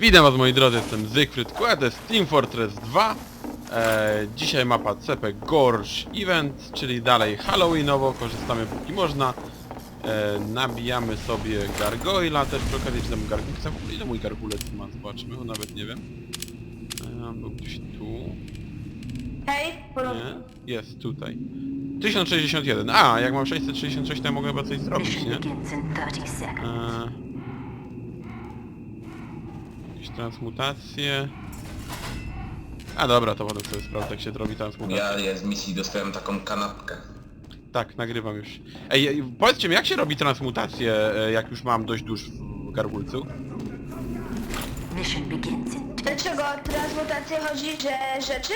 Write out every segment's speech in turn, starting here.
Witam was moi drodzy, jestem Zygfryd jest Team Fortress 2 e, Dzisiaj mapa CP Gorge Event, czyli dalej Halloweenowo, korzystamy póki można e, Nabijamy sobie gargoyla, też przy okazji tam gargulca, w ogóle ile mój gargulec ma, zobaczmy, o nawet nie wiem e, Był gdzieś tu, Hej, nie? Jest tutaj 1061, a jak mam 666 to ja mogę chyba coś zrobić, nie in 30 seconds. E, Jakieś transmutacje. A dobra, to potem sobie sprawdzę jak się robi transmutację. Ja, ja z misji dostałem taką kanapkę. Tak, nagrywam już. Ej, ej, powiedzcie mi jak się robi transmutację, e, jak już mam dość dusz w garbulcu? Mission begins in Dlaczego o transmutację chodzi, że rzeczy?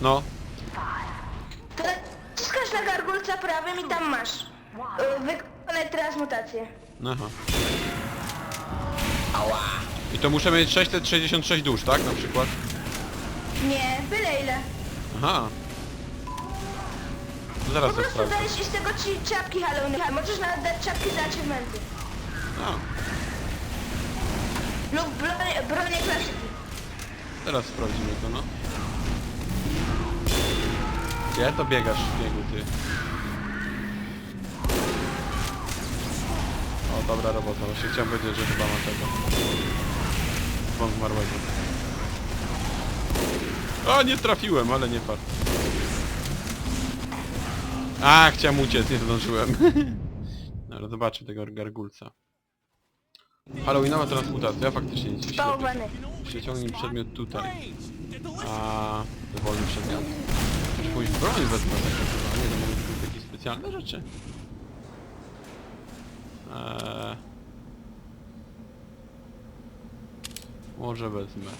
No, To naciskasz na gargulca prawym i tam masz. Y, Wykonaj transmutację. aha. Ała! I to muszę mieć 666 dusz, tak? Na przykład? Nie, byle ile. Aha. To Po zaraz to prostu sprawdzę. dajesz i z tego ci czapki Halloween. Możesz nawet dać czapki za achievementy. A, Lub bronie, bronie klasyki. teraz sprawdzimy to, no. Gdzie to biegasz, biegu ty? O, dobra robota. Właśnie chciałem powiedzieć, że chyba ma tego. Dzwon zmarłego. O, nie trafiłem, ale nie fart. A, chciałem uciec, nie zdążyłem. Dobra, zobaczmy tego gargulca. Halloweenowa transmutacja, faktycznie nic się Bałwany. Przeciągnij przedmiot tutaj. A wolny przedmiot? Też jakąś broń wezmę takie chyba, nie to mogą być takie specjalne rzeczy. Eee... Może wezmę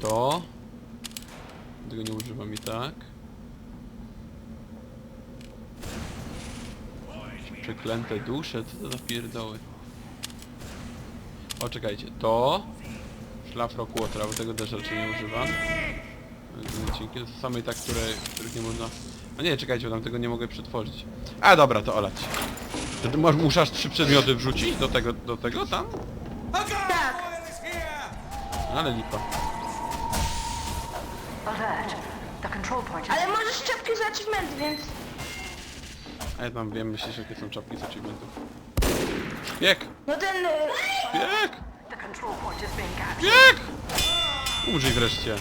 to. Tego nie używam i tak. Przeklęte dusze, co to za pierdoły? O, czekajcie, to... Szlafrok Water, bo tego też raczej nie używam. To są same tak, które, których nie można... A nie, czekajcie, bo tam tego nie mogę przetworzyć. A dobra, to olać. To ty masz, muszę aż trzy przedmioty wrzucić do tego, do tego tam? Ale lipa. alert. The control point is Ale możesz czapki za achievementy, więc... A ja tam wiem, myślisz, jakie są czapki z achievementów. Bieg! No ten... y, Bieg! the control point is being captured. Bieg! Umrzyj wreszcie.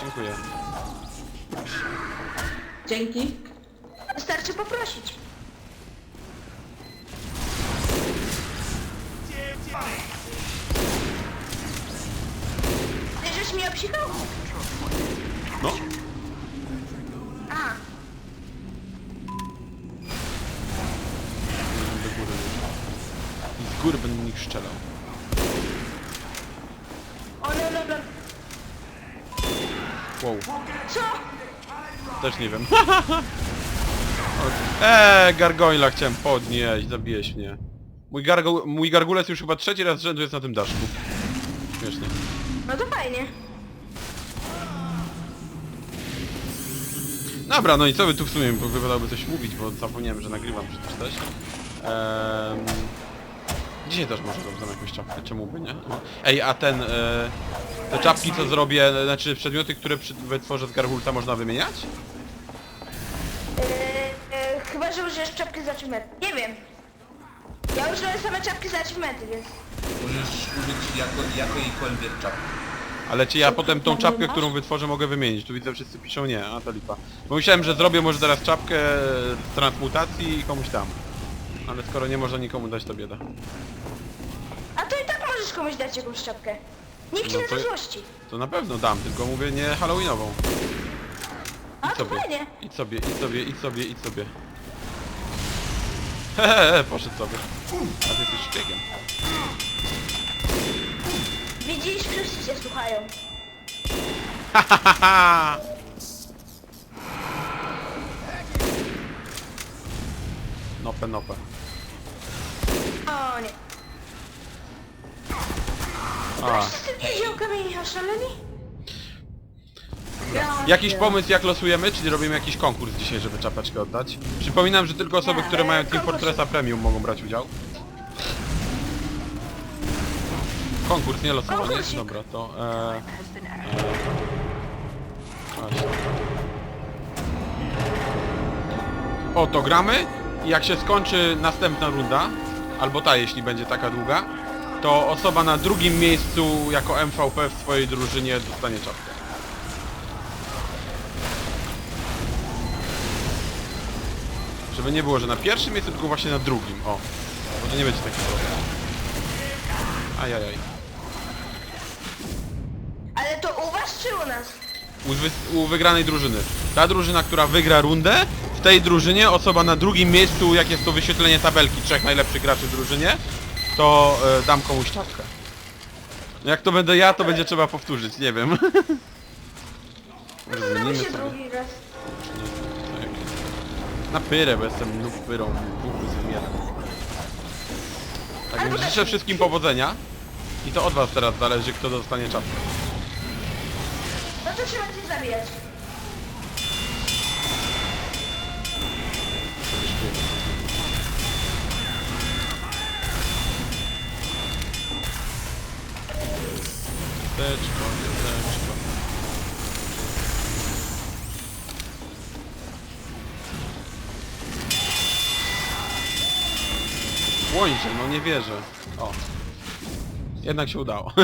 Dziękuję. Dzięki. Wystarczy poprosić. Góry będę nich strzelał. o no, no. Wow. Co? Też nie wiem. Eee, gargoyla chciałem podnieść, zabiłeś mnie. Mój, gargo mój gargulec już chyba trzeci raz z rzędu jest na tym daszku. Śmiesznie. No to fajnie. Dobra, no i co by tu w sumie, bo wypadałoby coś mówić, bo zapomniałem, że nagrywam przecież też. Ehm... Dzisiaj też może zrobię jakąś czapkę, czemu by nie? No. Ej, a ten, e, te czapki co zrobię, znaczy przedmioty, które przy, wytworzę z gargulca można wymieniać? Yy, yy, chyba, że użyjesz czapki za achievementy. Nie wiem. Ja użyłem same czapki za achievementy, więc... Możesz użyć jako, jakiejkolwiek czapki. Ale czy ja potem tą czapkę, którą wytworzę mogę wymienić? Tu widzę wszyscy piszą nie, a to lipa. Bo myślałem, że zrobię może teraz czapkę z transmutacji i komuś tam. Ale skoro nie można nikomu dać, to bieda. A to i tak możesz komuś dać jakąś czapkę. Nikt ci No nie to- zazdrości. To na pewno dam, tylko mówię nie halloweenową. A to sobie, fajnie. idź sobie, idź sobie, idź sobie, idź sobie. Hehehe, poszedł sobie. A ty jesteś szpiegiem. Widzisz, wszyscy cię słuchają. Hahaha! Nope, nope. O nie. A. Jakiś pomysł jak losujemy? Czyli robimy jakiś konkurs dzisiaj, żeby czapeczkę oddać? Przypominam, że tylko osoby, które mają Team. Fortressa Premium mogą brać udział. Konkurs, nie losowanie? Konkursik. Dobra, to... E, e. O, to gramy i jak się skończy następna runda, albo ta, jeśli będzie taka długa, to osoba na drugim miejscu jako MVP w swojej drużynie dostanie czapkę. Żeby nie było, że na pierwszym miejscu, tylko właśnie na drugim. O, może nie będzie taki problem. Ajajaj. Ale to u was czy u nas? U, u wygranej drużyny. Ta drużyna, która wygra rundę, tej drużynie osoba na drugim miejscu, jak jest to wyświetlenie tabelki trzech najlepszych graczy w drużynie, to e, dam komuś czapkę. Jak to będę ja, to będzie trzeba powtórzyć, nie wiem. Się sobie. drugi raz. Na pyrę, bo jestem noob pyrą, głupy z wymierem. Tak więc życzę wszystkim powodzenia. I to od was teraz zależy, kto dostanie czapkę. No to trzeba cię zabijać. Teczko, teczko. Słońce, no nie wierzę. O. Jednak się udało.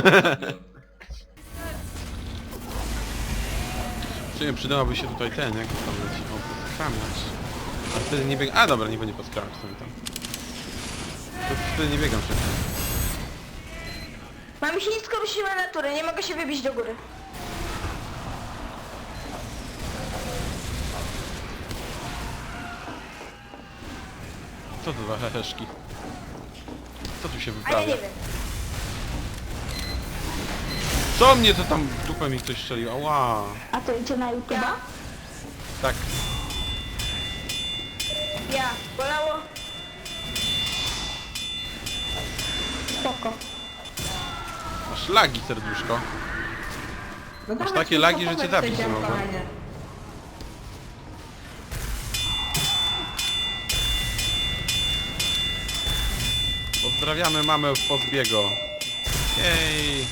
W sumie przydałoby się tutaj ten, jak to tam leci, o, poskramiać. A wtedy nie biegam... A dobra, nie będzie poskramiać tam tam. To wtedy nie biegam przed tym. Mam chińską siłę natury, nie mogę się wybić do góry. Co to za heheszki? Co tu się A ja nie wyprawia? wiem. Co mnie to tam w dupę mi ktoś strzelił? Ała! A to idzie na YouTube'a? Tak. Ja. Bolało? Spoko. Masz lagi, serduszko. No Masz dawaj, takie tylko lagi, że cię zabić nie mogę. kochanie. Pozdrawiamy mamę w Pozbiego. Jej!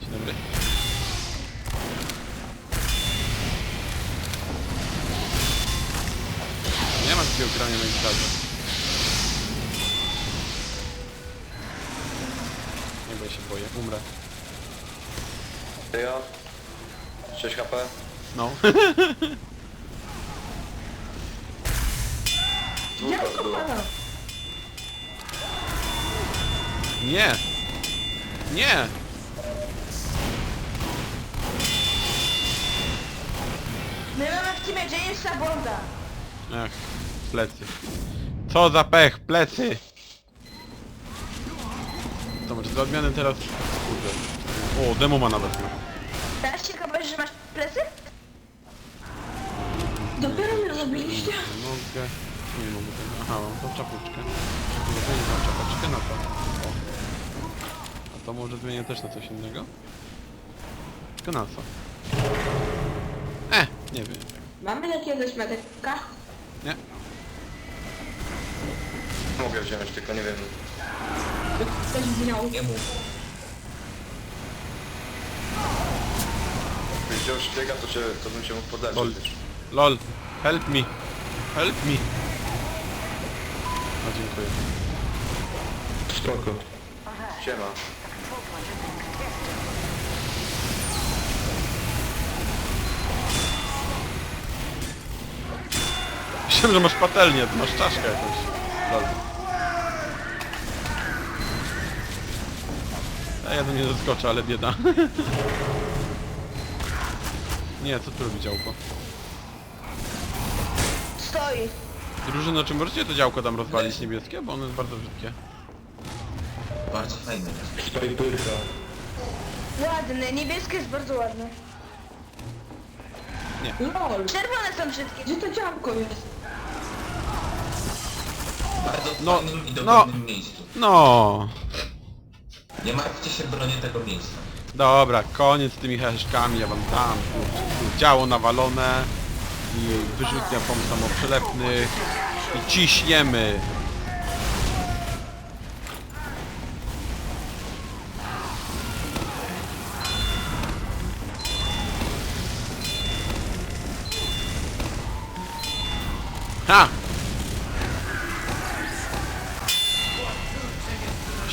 Dzień dobry. Nie ma takiego grania na gitarze. Boję, umrę. Ja? 6 HP? No. Działko pana. Nie! Nie! My mamy w teamie Jamesa Bonda. Ech, plecy. Co za pech, plecy! Dobra, dla odmiany teraz... Kurde. O, demo ma nawet. no. Teraz ci tylko powiesz, że masz plecy? Dopiero mnie robiliście? Mogę... Nie mogę tego. Aha, mam tą czapeczkę. Może zmienię tą czapeczkę na to. O. A to może zmienię też na coś innego? Tylko na co? E, nie wiem. Mamy jakiegoś medyka? Nie. Mogę wziąć, tylko nie wiem. Ktoś wziął. Nie mów. Jakbyś wziął szpiega, to, cię, to bym cię mógł Lol. podleczyć. LOL, help me. Help me. No dziękuję. Spoko. Siema. Myślałem, że masz patelnię, to masz czaszkę jakąś. Lol. A ja do nie zaskoczę, ale bieda. Nie, co tu robi działko? Stoi. Drużyno, czy możecie to działko tam rozwalić niebieskie? Bo ono jest bardzo brzydkie. Bardzo fajne. Stoi pyrka. Ładny, niebieskie jest bardzo ładne. LOL. Czerwone są brzydkie. Gdzie to działko jest? Bardzo No, no. dogodnym miejscu. No. Nie martwcie się, bronię no tego miejsca. Dobra, koniec z tymi heheszkami, ja wam dam, tu działo nawalone i wyrzutnia pomysł samoprzelepnych i ciśniemy. Ha!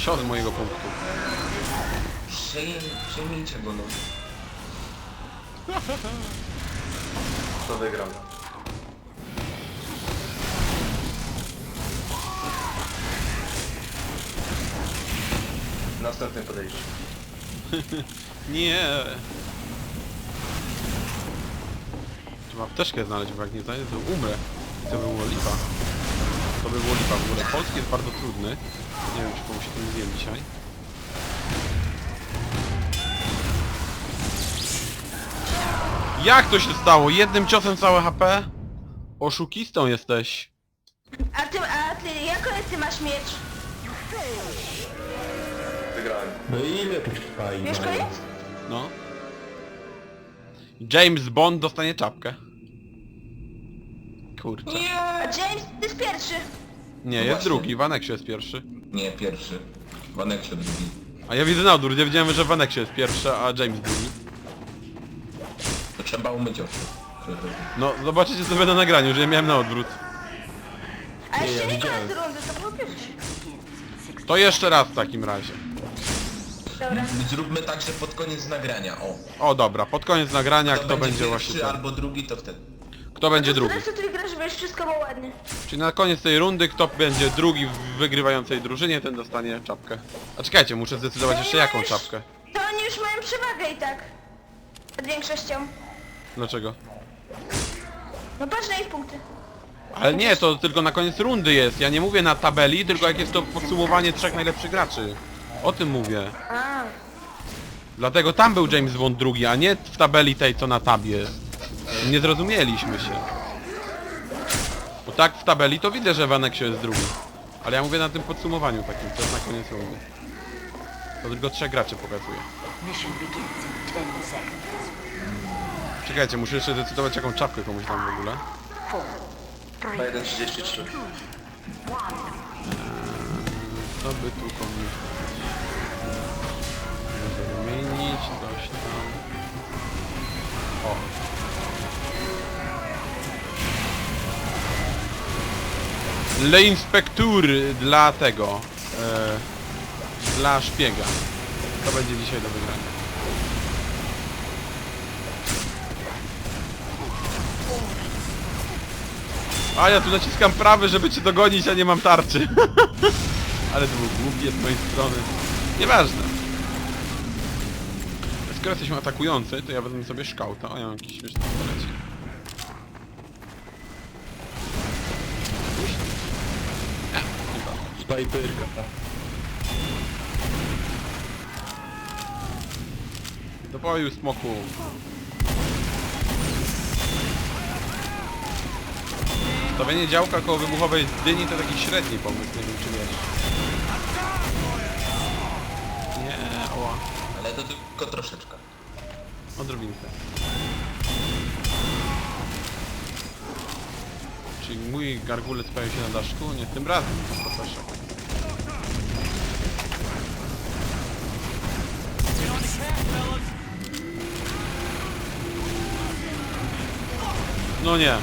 Siod z mojego punktu. Przyjm, przyjmijcie go no. To wygram. Następne podejście. Nie. Trzeba apteczkę znaleźć, bo jak nie znajdę, to umrę. To by było lipa. To by było lipa. W ogóle polski jest bardzo trudny. Nie wiem, czy komuś się tym zjem dzisiaj. Jak to się stało? Jednym ciosem całe HP? Oszukistą jesteś. A ty, a ty, jaką ty masz miecz? Wygrałem. No i ile koniec? No. James Bond dostanie czapkę. Kurczę. A James jest pierwszy. Nie, No jest właśnie. drugi. Waneksiu jest pierwszy. Nie, pierwszy. Waneksio drugi. A ja widzę na odwrót, ja widziałem, że Vaneksio jest pierwszy, a James drugi. To trzeba umyć oczy. No, zobaczycie sobie na nagraniu, że ja miałem na odwrót. A jeszcze ja nie koniec rundy, to był pierwszy. To jeszcze raz w takim razie. Dobra. Zróbmy tak, że pod koniec nagrania, o. O dobra, pod koniec nagrania kto, będzie, pierwszy właśnie ten. albo drugi, to wtedy. Kto będzie drugi. Teraz ty grasz, żeby wszystko było ładnie. Czyli na koniec tej rundy, kto będzie drugi w wygrywającej drużynie, ten dostanie czapkę. A czekajcie, muszę zdecydować jeszcze jaką czapkę. To oni już mają przewagę i tak. Nad większością. Dlaczego? No patrz na ich punkty. Ale nie, to tylko na koniec rundy jest. Ja nie mówię na tabeli, tylko jak jest to podsumowanie trzech najlepszych graczy. O tym mówię. A. Dlatego tam był James Bond drugi, a nie w tabeli tej, co na tabie. Nie zrozumieliśmy się. Bo tak w tabeli to widzę, że Vaneksio jest drugi. Ale ja mówię na tym podsumowaniu takim, co jest na koniec rundy. To tylko trzech graczy pokazuje. Mission begins in 10 seconds. Czekajcie, muszę jeszcze zdecydować jaką czapkę komuś tam w ogóle. Na three, 1.33. Co by tu komuś... Może wymienić, coś Le Inspectur dla tego... E, dla szpiega. To będzie dzisiaj do wygrania. A ja tu naciskam prawy, żeby cię dogonić, a nie mam tarczy. Ale to było głupie z mojej strony. Nieważne. Skoro jesteśmy atakujący, to ja wezmę sobie szkałta. O, ja mam jakiś śmieszny. Snajperka. Do boju, smoku. Stawienie działka koło wybuchowej dyni to taki średni pomysł, nie wiem czy wiesz. Nie, oła. Ale to tylko troszeczkę. Odrobinkę. Czyli mój gargulec pojawił się na daszku? Nie tym razem, proszę. No nie.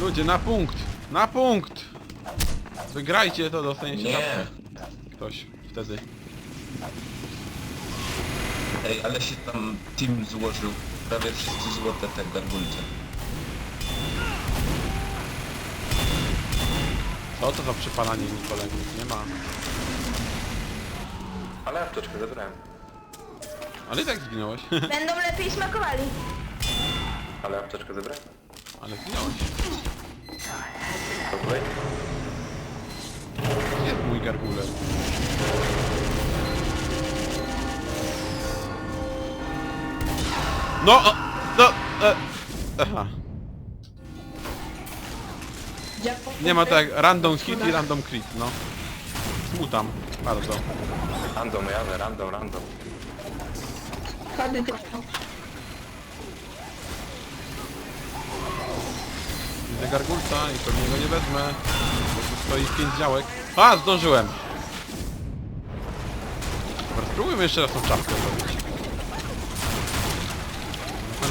Ludzie, na punkt! Na punkt! Wygrajcie to, dostaniecie Nie. Ktoś wtedy. Ej, ale się tam team złożył. Prawie wszyscy złote te garbulce. Co to za przypalanie mi kolegów? Nie ma. Ale apteczkę zebrałem. Ale i tak zginąłeś. Będą lepiej smakowali. Ale apteczkę zebrałem. Ale zginąłeś. To tutaj? Gdzie jest mój gargulec? No! o, No! E, aha. Nie ma tak random hit i random crit, no. Smutam. Bardzo. Random, jadę, random, random. Wtedy tylko. Widzę gargulca i pewnie go nie wezmę. Bo tu stoi pięć działek. A! Zdążyłem! Dobra, spróbujmy jeszcze raz tą czapkę zrobić.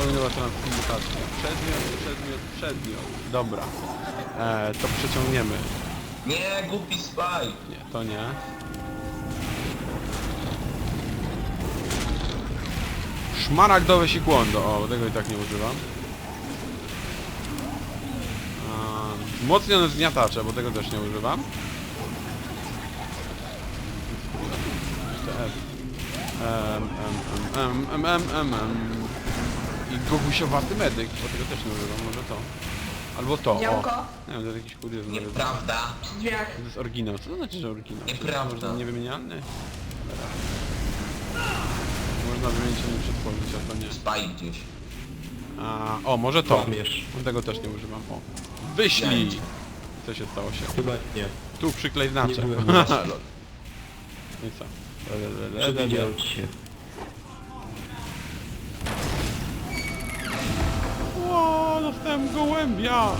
Halloweenowa transmutacja. Przedmiot, przedmiot, przedmiot. Dobra. E, to przeciągniemy. Nie, głupi spaj! Nie, to nie. Szmaragdowe sikłondo. O, tego i tak nie używam. A, Wzmocnione zgniatacze, bo tego też nie używam. Em, em, em, em, em, em. I gogusiowaty medyk, bo tego też nie używam, może to. Albo to, o. Nie wiem, to jest jakiś kurier. Nieprawda! W drzwiach. To jest oryginał. Co to znaczy, że oryginał? Nieprawda. Można niewymienialny? Dobra. Można wymienić, a nie przetworzyć, a to nie. Spaj gdzieś. A, o, może to. Kłamiesz. Tego też nie używam. O. Wyślij! Jajcie. Co się stało się? Chyba nie. Tu przyklej znaczek. Nie byłem Lol. No i co? Le, le, le, le, le. Przywidział ci się. Dostałem gołębia!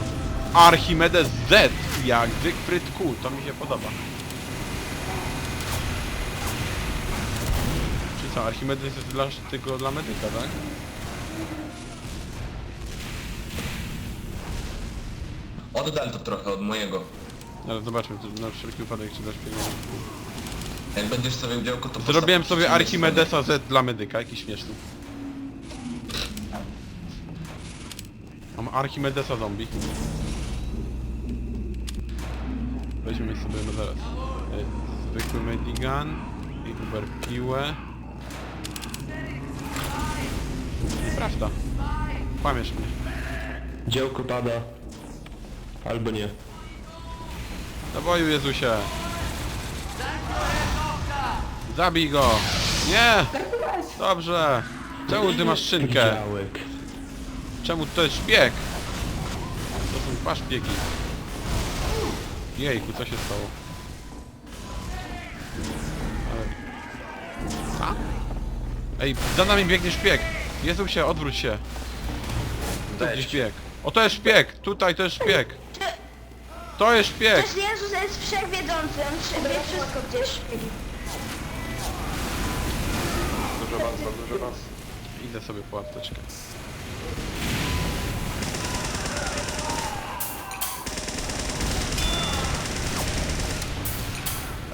Archimedes Z, jak Zygfryd Q, to mi się podoba. Czy co, Archimedes jest dla, tylko dla medyka, tak? Oddal to trochę od mojego. Ale zobaczmy, to na wszelki wypadek czy dasz pieniądze. Jak będziesz sobie działko, to postaw Zrobiłem sobie Archimedesa Z dla medyka, jaki śmieszny. Mam Archimedesa zombie. Weźmiemy sobie no zaraz. e, Zwykły Medigan i Uber piłę. Nieprawda. Kłamiesz mnie. Działko pada. Albo nie. Do boju Jezusie! Zabij go! Nie! Dobrze! Czemu ty masz szynkę? Działek. Czemu to jest szpieg? To są dwa szpiegi. Jejku, co się stało? Ale... Co? Ej, za nami biegnie szpieg! Jezu się, odwróć się! To gdzie Weź. szpieg? O, to jest szpieg! Tutaj to jest szpieg! To jest szpieg! Też Jezus jest wszechwiedzący, on wie wszystko gdzieś. Dużo was, bardzo dużo was. Idę sobie po apteczkę.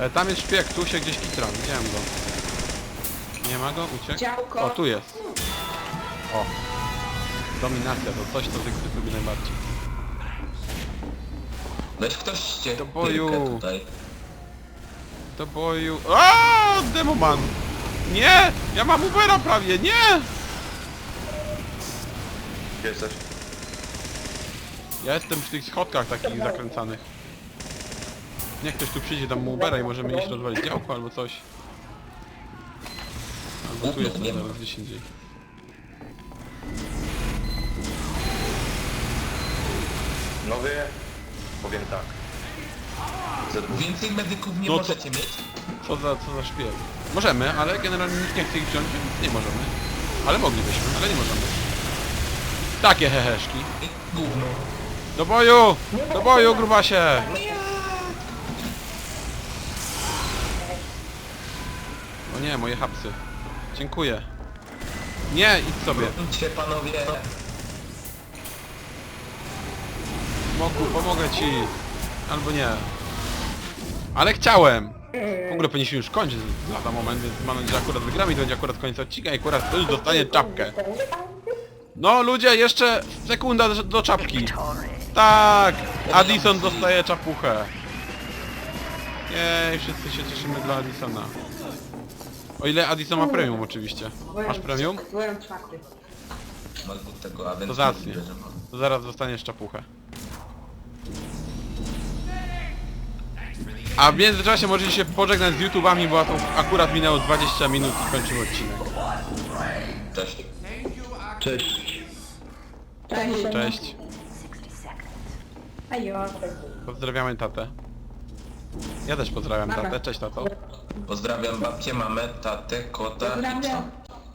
E, tam jest szpieg, tu się gdzieś kitra, widziałem go. Nie ma go? Uciekł? Działko. O, tu jest. O. Dominacja to coś, co Zygfryd lubi najbardziej. Weź ktoś ście Do boju. tutaj. Do boju... Aaaa! Demoman! Nie! Ja mam Ubera prawie, nie! Gdzie jesteś? Ja jestem przy tych schodkach takich zakręcanych. Niech ktoś tu przyjdzie, dam mu Ubera i możemy iść rozwalić działko albo coś. Albo tu jestem nie ma. gdzieś indziej. Nowy? Powiem tak. Więcej medyków nie No to- możecie mieć? Co za, co za szpieg? Możemy, ale generalnie nikt nie chce ich wziąć, więc nie możemy. Ale moglibyśmy, ale nie możemy. Takie heheszki. I gówno. Do boju! Do boju, grubasie! O nie, moje hapsy. Dziękuję. Nie, idź sobie. Idźcie panowie. Smoku, pomogę ci. Albo nie. Ale chciałem. W ogóle powinniśmy już kończyć lada moment, więc mam nadzieję, że akurat wygramy i to będzie akurat koniec odcinka i akurat ktoś dostanie czapkę. No ludzie, jeszcze sekunda do, do czapki. Tak! Addison dostaje czapuchę. Jej, wszyscy się cieszymy dla Addisona. O ile Addison ma premium oczywiście. Masz premium? Byłem czwarty. Tego. To zacnie. To zaraz dostaniesz czapuchę. A w międzyczasie możecie się pożegnać z YouTubami, bo to akurat minęło 20 minut i kończymy odcinek. Cześć. Cześć. Cześć. Cześć. 60 seconds. Ajo. Pozdrawiamy tatę. Ja też pozdrawiam tatę. Cześć tato. Pozdrawiam babcię, mamę, tatę, kota i Pozdrawiam. psa.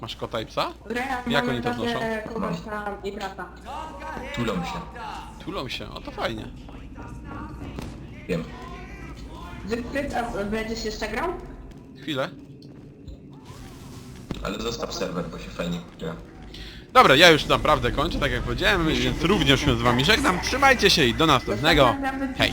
Masz kota i psa? Pozdrawiam Jak oni to tatę, znoszą? Kogoś tam i brata. Tulą się. Tulą się, o to fajnie. Wiem. Zygfryd, a będziesz jeszcze grał? Chwilę. Ale zostaw serwer, bo się fajnie gra. Dobra, ja już naprawdę kończę, tak jak powiedziałem, więc również się z wami żegnam. Trzymajcie się i do następnego. Hej!